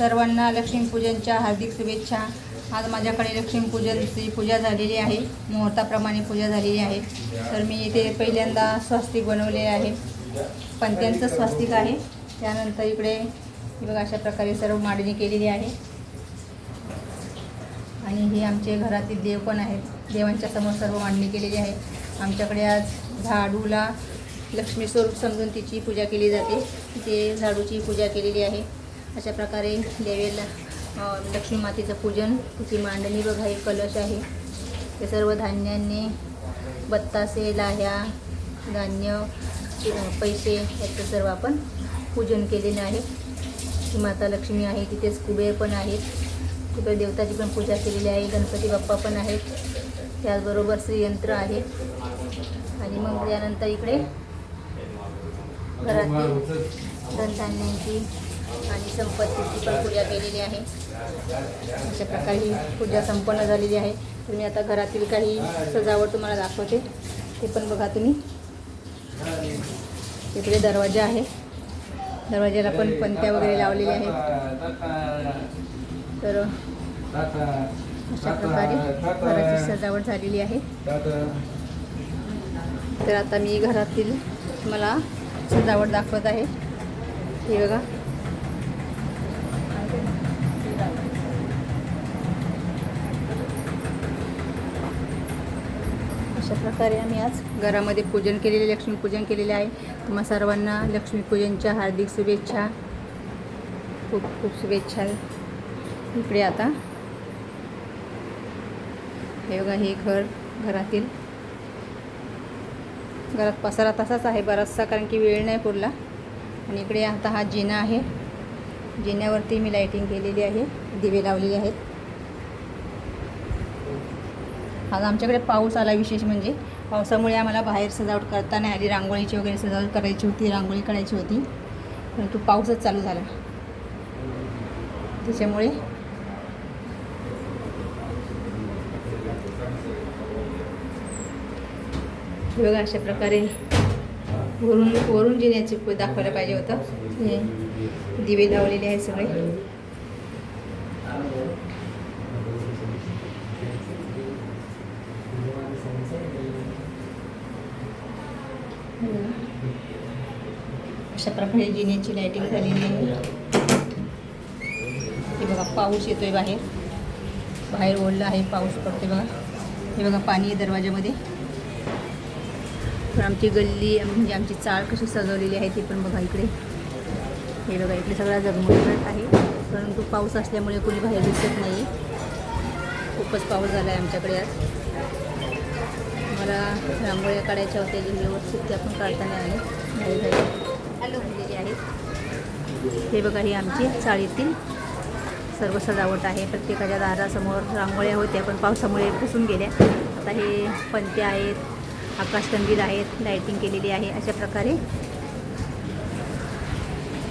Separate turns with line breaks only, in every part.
सर्वांना लक्ष्मीपूजनच्या हार्दिक शुभेच्छा. आज माझ्याकडे लक्ष्मीपूजनची पूजा झालेली आहे. मुहूर्ताप्रमाणे पूजा झालेली आहे. तर मी इथे पहिल्यांदा स्वस्तिक बनवले आहे. पंत्यांचं स्वस्तिक आहे. त्यानंतर इकडे बघा अशा प्रकारे सर्व मांडणी केलेली आहे. आणि हे आमचे घरातील देव पण आहेत. देवांच्या समोर सर्व मांडणी केलेली आहे. आमच्याकडे आज झाडूला लक्ष्मी स्वरूप समजून तिची पूजा केली जाते. तिथे झाडूची पूजा केलेली आहे. अशा प्रकारे देवेला लक्ष्मी मातेचं पूजन तिची मांडणी बघा हे कलश आहे. ते सर्व धान्यांनी बत्तासे लाह्या धान्य पैसे याचं सर्व आपण पूजन केलेलं आहे. ही माता लक्ष्मी आहे तिथेच कुबेर पण आहेत. तिकडे देवताची पण पूजा केलेली आहे गणपती बाप्पा पण आहेत. त्याचबरोबर श्रीयंत्र आहे. आणि मग त्यानंतर इकडे घरातील धनधान्यांची आणि संपत्तीची पण पूजा केलेली आहे. अशा प्रकारे ही पूजा संपन्न झालेली आहे. तर मी आता घरातील काही सजावट तुम्हाला दाखवते. ते पण बघा तुम्ही. इकडे दरवाजा आहे. दरवाजाला पण पंत्या वगैरे लावलेल्या आहेत. तर अशा प्रकारे घराची सजावट झालेली आहे. तर आता मी घरातील मला सजावट दाखवत आहे. हे बघा. अशा प्रकारे आम्ही आज घरामध्ये पूजन केलेले लक्ष्मीपूजन केलेले आहे. तुम्हा सर्वांना लक्ष्मीपूजनच्या हार्दिक शुभेच्छा. खूप खूप शुभेच्छा. इकडे आता. हे बघा हे घर घरातील. घरात पसारा तसाच आहे बराचसा कारण की वेळ नाही पुरला. आणि इकडे आता हा जिना आहे. जिन्यावरती मी लाईटिंग केलेली आहे. दिवे लावलेले आहेत. आज आमच्याकडे पाऊस आला विशेष म्हणजे. पावसामुळे आम्हाला बाहेर सजावट करता नाही आली रांगोळीची वगैरे सजावट करायची होती रांगोळी काढायची होती. परंतु पाऊसच चालू झाला. त्याच्यामुळे बघा अशा प्रकारे वरून वरून जिन्याचे दाखवायला पाहिजे होतं. हे दिवे लावलेले आहेत सगळे हे बघा. अशा प्रकारे जिन्याची लाईटिंग झालेली आहे. हे बघा पाऊस येतोय बाहेर. बाहेर ओढलं आहे पाऊस पडतोय बघा. हे बघा पाणी आहे दरवाजामध्ये. पण आमची गल्ली म्हणजे आमची चाळ कशी सजवलेली आहे ती पण बघा इकडे. हे बघा इकडे सगळा जगमगत आहे. परंतु पाऊस असल्यामुळे कोणी बाहेर दिसत नाही खूपच पाऊस झाला आहे आमच्याकडे आज. जरा रांगोळ्या काढायच्या होत्या जे व्यवस्थित त्या पण काढताना आले. झालेली आहे. हे बघा ही आमची चाळीतील सर्व सजावट आहे. प्रत्येकाच्या दारासमोर रांगोळ्या होत्या पण पावसामुळे पुसून गेल्या. आता हे पंत्या आहेत आकाशकंदील आहेत लाईटिंग केलेली आहे. अशा प्रकारे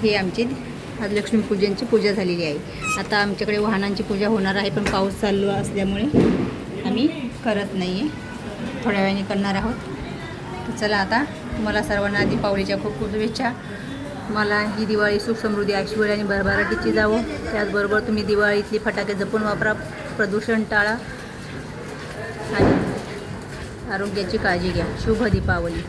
हे आमची आज लक्ष्मीपूजनची पूजा झालेली आहे. आता आमच्याकडे वाहनांची पूजा होणार आहे पण पाऊस चालू असल्यामुळे आम्ही करत नाही आहे थोड्या वेळाने करणार आहोत. तर चला आता तुम्हाला सर्वांना दीपावलीच्या खूप खूप शुभेच्छा. मला ही दिवाळी सुख समृद्धी ऐश्वर आणि भरभराटीची जावं. त्याचबरोबर तुम्ही दिवाळीतली फटाके जपून वापरा प्रदूषण टाळा आणि आरोग्याची काळजी घ्या. शुभ दीपावली.